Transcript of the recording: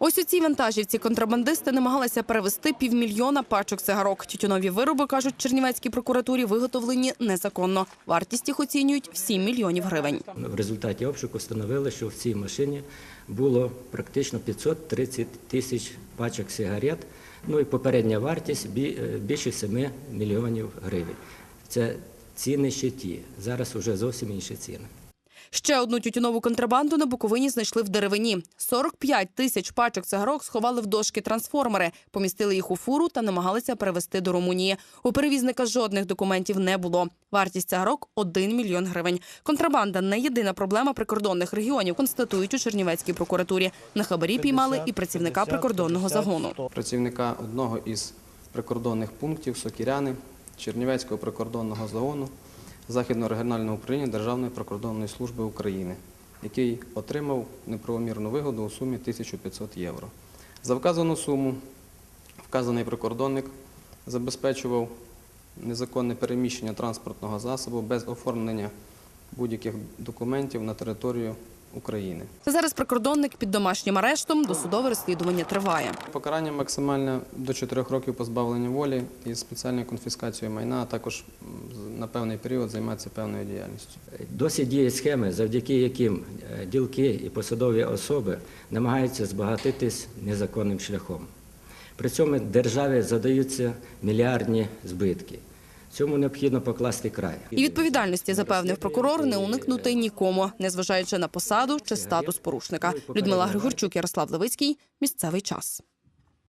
Ось у цій вантажівці контрабандисти намагалися перевезти півмільйона пачок цигарок. Тютюнові вироби, кажуть Чернівецькій прокуратурі, виготовлені незаконно. Вартість їх оцінюють в 7 мільйонів гривень. В результаті обшуку встановили, що в цій машині було практично 530 тисяч пачок сигарет, ну і попередня вартість е, більше 7 мільйонів гривень. Це ціни ще ті. Зараз вже зовсім інші ціни. Ще одну тютюнову контрабанду на Буковині знайшли в деревині. 45 тисяч пачок цигарок сховали в дошки трансформери, помістили їх у фуру та намагалися перевезти до Румунії. У перевізника жодних документів не було. Вартість цигарок – 1 мільйон гривень. Контрабанда не єдина проблема прикордонних регіонів, констатують у Чернівецькій прокуратурі. На хабарі піймали і працівника прикордонного загону. працівника одного із прикордонних пунктів Сокіряни Чернівецького прикордонного загону Західного регіонального управління Державної прикордонної служби України, який отримав неправомірну вигоду у сумі 1500 євро. За вказану суму вказаний прикордонник забезпечував незаконне переміщення транспортного засобу без оформлення будь-яких документів на територію України. Зараз прикордонник під домашнім арештом. Досудове розслідування триває. Покарання максимальне до 4 років позбавлення волі і спеціальною конфіскацією майна, а також на певний період займатися певною діяльністю. Досі діють схеми, завдяки яким е, ділки і посадові особи намагаються збагатитись незаконним шляхом. При цьому державі задаються мільярдні збитки. Цьому необхідно покласти край. І відповідальності, запевнив прокурор, не уникнути нікому, незважаючи на посаду чи статус порушника. Людмила Григорчук, Ярослав Левицький. Місцевий час.